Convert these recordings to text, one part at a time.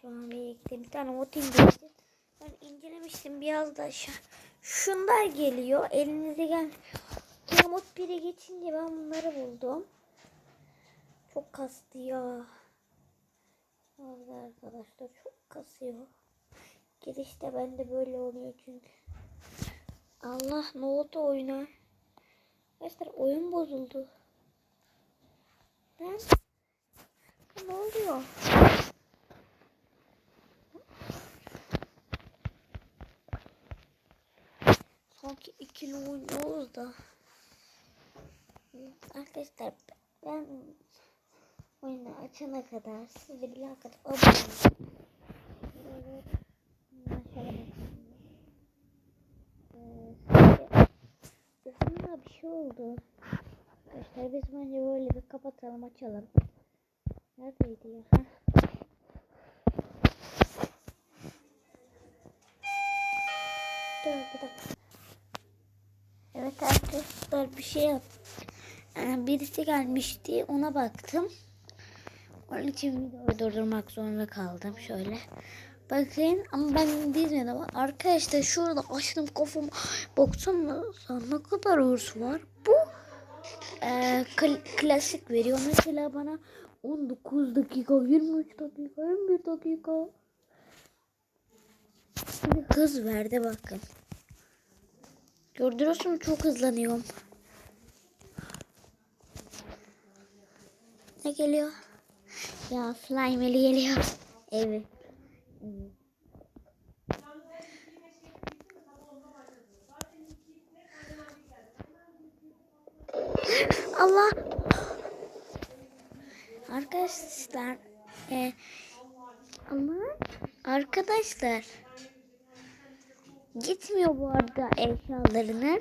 Şu an birlikte bir tane ot indirdim. Ben incelemiştim biraz da aşağı. Şunlar geliyor. Elinize gel. Mod 1'e geçince ben bunları buldum. Çok kastı ya. Vallahi arkadaşlar çok kasıyor. Girişte bende böyle oluyor çünkü. Allah ne oldu oyuna? Arkadaşlar oyun bozuldu. Ben ne oluyor? Sanki ikili oynuyoruz da. Arkadaşlar ben oyunu açana kadar siz de bir atıp abone olun. Ee, bir şey oldu. Arkadaşlar biz bence böyle bir kapatalım açalım. Neredeydi ya? Heh. Arkadaşlar bir şey yap. Ee, birisi gelmişti ona baktım. Onun için videoyu durdurmak zorunda kaldım şöyle. Bakın ama ben dizmedim ama arkadaşlar şurada açtım kafamı. Baksana ne kadar hırs var. Bu e, kl- klasik veriyor. Mesela bana 19 dakika, 23 dakika, 21 dakika. Hız verdi bakın. Gördünüz mü çok hızlanıyorum. Ne geliyor? Ya Slime'li geliyor. Evet. evet. Allah. Arkadaşlar. E, ama arkadaşlar. Gitmiyor bu arada eşyalarını.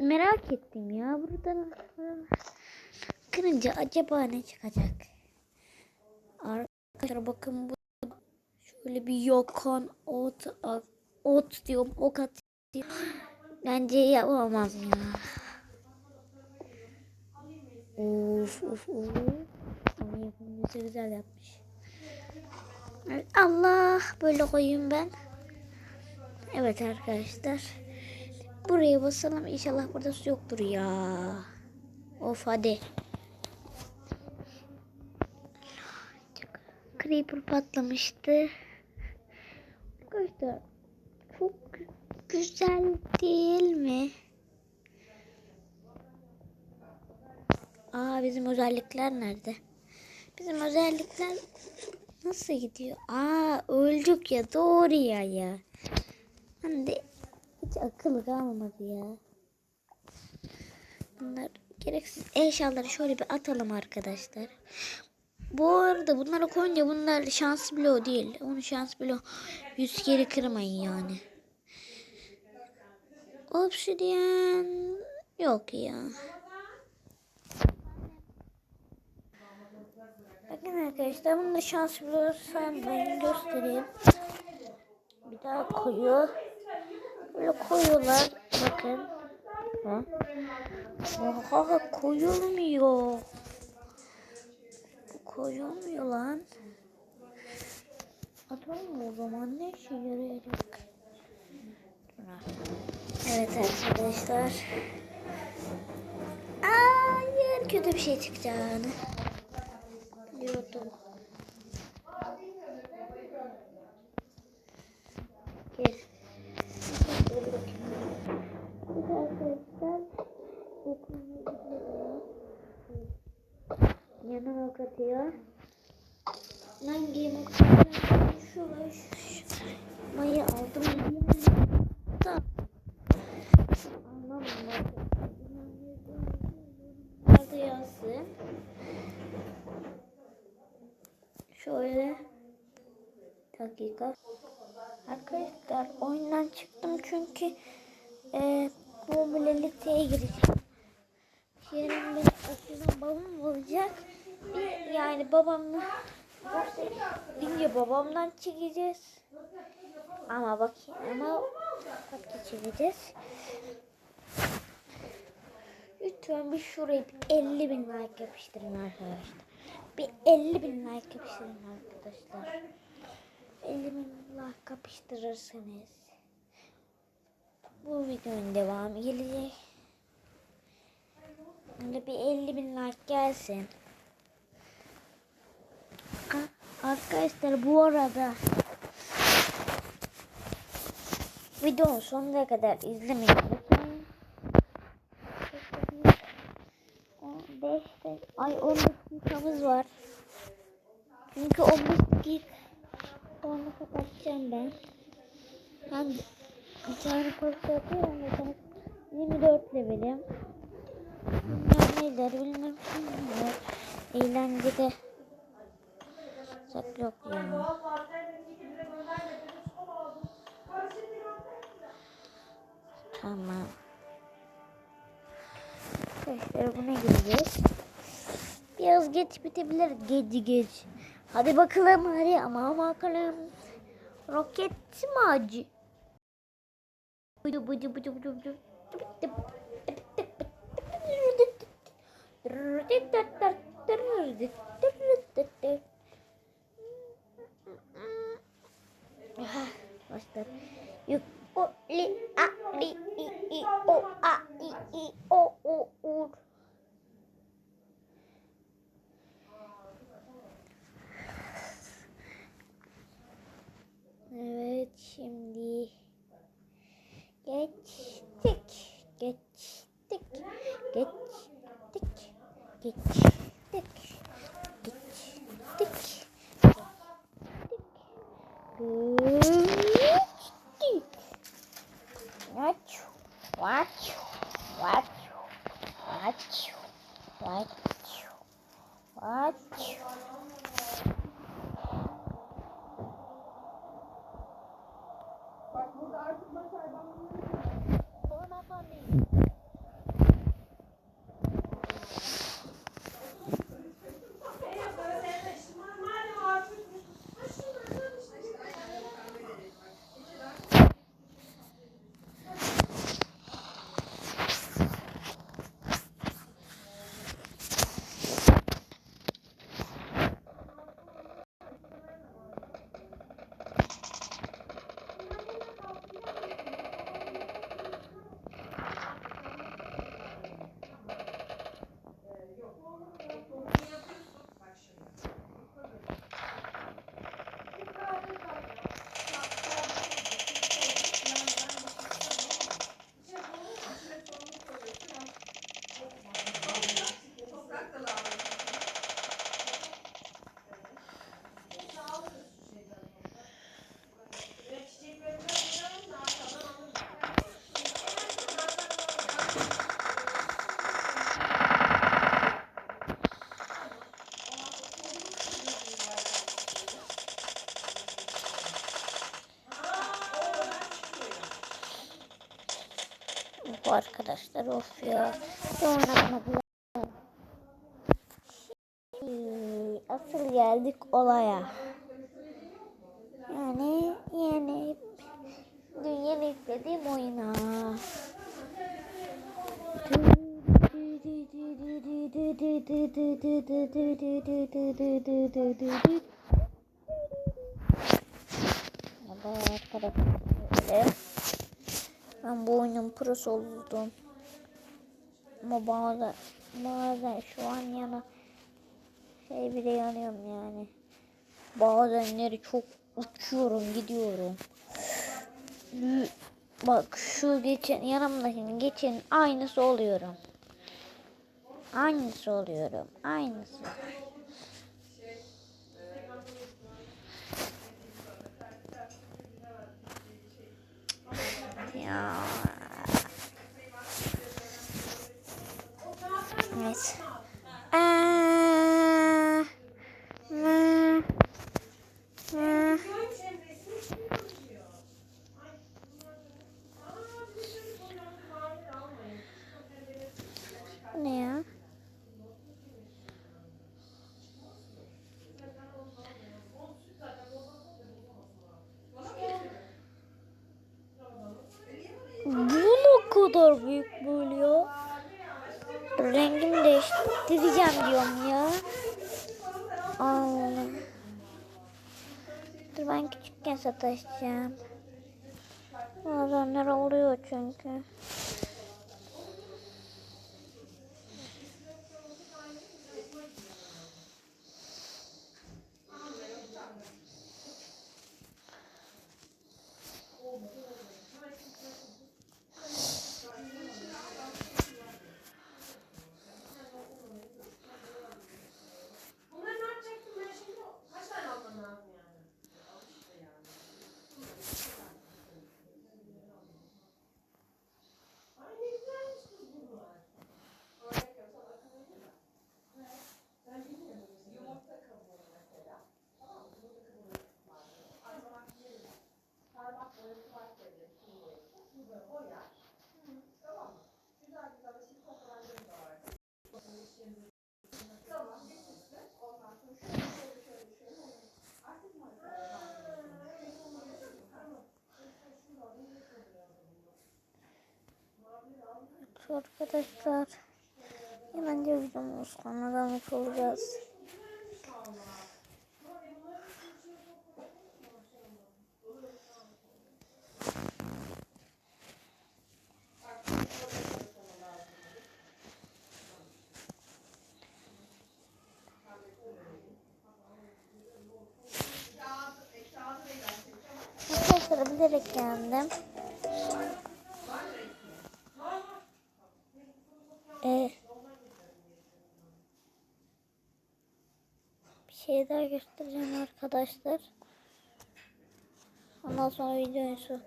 Merak ettim ya. Buradan kırınca acaba ne çıkacak? Arkadaşlar bakın bu şöyle bir yokan ot ot diyorum ok atıyor. Bence yapamam ya. Of of of. Ama güzel yapmış. Allah böyle koyayım ben. Evet arkadaşlar. Buraya basalım. İnşallah burada su yoktur ya. Of hadi. Creeper patlamıştı. Arkadaşlar çok gü- güzel değil mi? Aa bizim özellikler nerede? Bizim özellikler nasıl gidiyor? Aa öldük ya doğru ya ya. Hani de hiç akıl kalmadı ya. Bunlar gereksiz eşyaları şöyle bir atalım arkadaşlar. Bu arada bunları koyunca bunlar şans bloğu değil. Onu şans bloğu yüz kere kırmayın yani. Obsidian yok ya. Bakın arkadaşlar bunu şans bloğu sanmayın göstereyim. Bir daha koyuyor. Böyle koyuyorlar. Bakın. Ha? Oha koyulmuyor. Koyulmuyor lan. Atalım o zaman ne işe yarayacak? Evet arkadaşlar. Hayır kötü bir şey çıkacağını. Biliyordum. Yanına ok atıyor. Hangi ok Şu şu mayı aldım. Da. Anlamadım. Nerede yazsın? Şöyle dakika. Arkadaşlar oyundan çıktım çünkü e, mobiliteye gireceğim. Yarın benim okuldan babam olacak. Yani babamla Bince babamdan çekeceğiz. Ama bakayım ama kaç çekeceğiz. Lütfen bir şuraya bir 50 bin like yapıştırın arkadaşlar. Bir 50 bin like yapıştırın arkadaşlar. 50 bin like yapıştırırsanız bu videonun devamı gelecek. Böyle bir 50 bin like gelsin. Aa, Arkadaşlar bu arada videonun sonuna kadar izlemeyi unutmayın. 15 ay 15 dakikamız var. Çünkü 15 dakika sonra kapatacağım ben. Ben bir tane posta yapıyorum ve ben 24 levelim. Bunlar neler bilmem bilmiyorum. Eğlencede sak yok ya. Tamam. Arkadaşlar buna gireceğiz. Biraz geç bitebilir. Geç geç. Hadi bakalım hadi ama bakalım. Roket simacı. Budu budu budu budu budu. Aha, Başlar. Yuk o a li i i o a i i o o u. Evet şimdi geçtik geçtik geçtik geçtik geçtik geçtik arkadaşlar of ya. Şimdi Asıl geldik olaya. Yani yeni yeni yüklediğim oyuna. Evet arkadaşlar. Ben bu oyunun prosu oldum. Ama bazen, bazen şu an yana şey bile yanıyorum yani. Bazenleri çok uçuyorum gidiyorum. Bak şu geçen yanımdakinin geçen aynısı oluyorum. Aynısı oluyorum. Aynısı. Ya. Evet. Aa, aa, aa. Bu Ne ya? Bu kadar büyük ya? Rengimi değiştireceğim diyorum ya. Allah. Dur ben küçükken sataşacağım. Bazenler oluyor çünkü. Bunları ne yapacaktım ben şimdi? Kaç tane almam lazım yani? Ay ne güzelmiş kız bunlar. Örnek yapsan akıllı da. Ben bilmiyorum. Yumurta kabuğu mesela. Tamam mı? Yumurta kabuğu var. Parmak yeri. Parmak boyası var böyle. Pul boyası. Bunu böyle boyar. Tamam mı? Güzel güzel de silikon kalemleri de vardı. Tamam. getirsin. Ondan sonra şöyle şöyle şöyle şöyle. Artık Şu arkadaşlar. Hemen de videomuz sonuna olacağız. Arkadaşlar bilerek geldim. Ee, bir şey daha göstereceğim arkadaşlar. Ondan sonra videoyu su.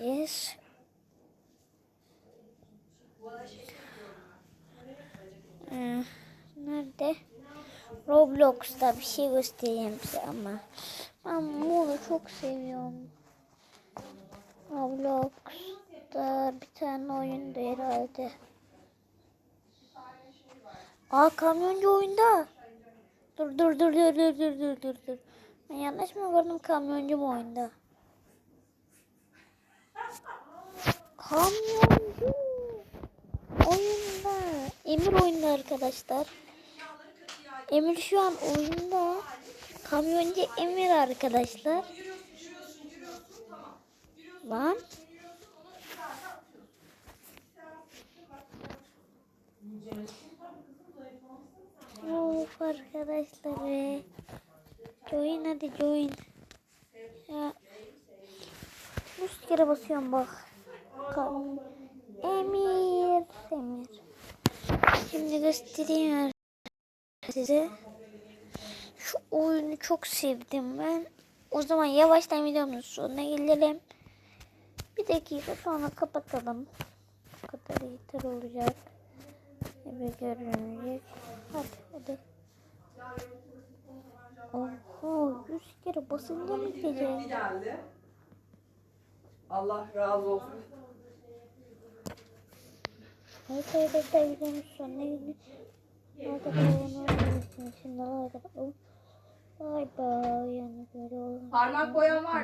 Yes. Ee, nerede? Roblox'ta bir şey göstereyim size ama. Ben bunu çok seviyorum. Roblox'ta bir tane oyunda herhalde. Aa kamyoncu oyunda. Dur dur dur dur dur dur dur dur dur. Ben yanlış mı gördüm kamyoncu mu oyunda? Kamyoncu oyunda. Emir oyunda arkadaşlar. Emir şu an oyunda. Kamyoncu Emir arkadaşlar. Lan. Of arkadaşlar be. Join hadi join. Ya. Üst kere basıyorum bak. Emir. Emir. Şimdi göstereyim size. Şu oyunu çok sevdim ben. O zaman yavaştan videomuzun sonuna gelelim. Bir dakika sonra kapatalım. Bu kadar yeter olacak. Eve görünecek. Hadi hadi. Oho 100 kere basınca mı gidecek? geldi. Allah razı olsun. Evet arkadaşlar videomuzun sonuna geldik. Abone olmayı, Şimdi. Yani böyle olun. Parmak boyam var.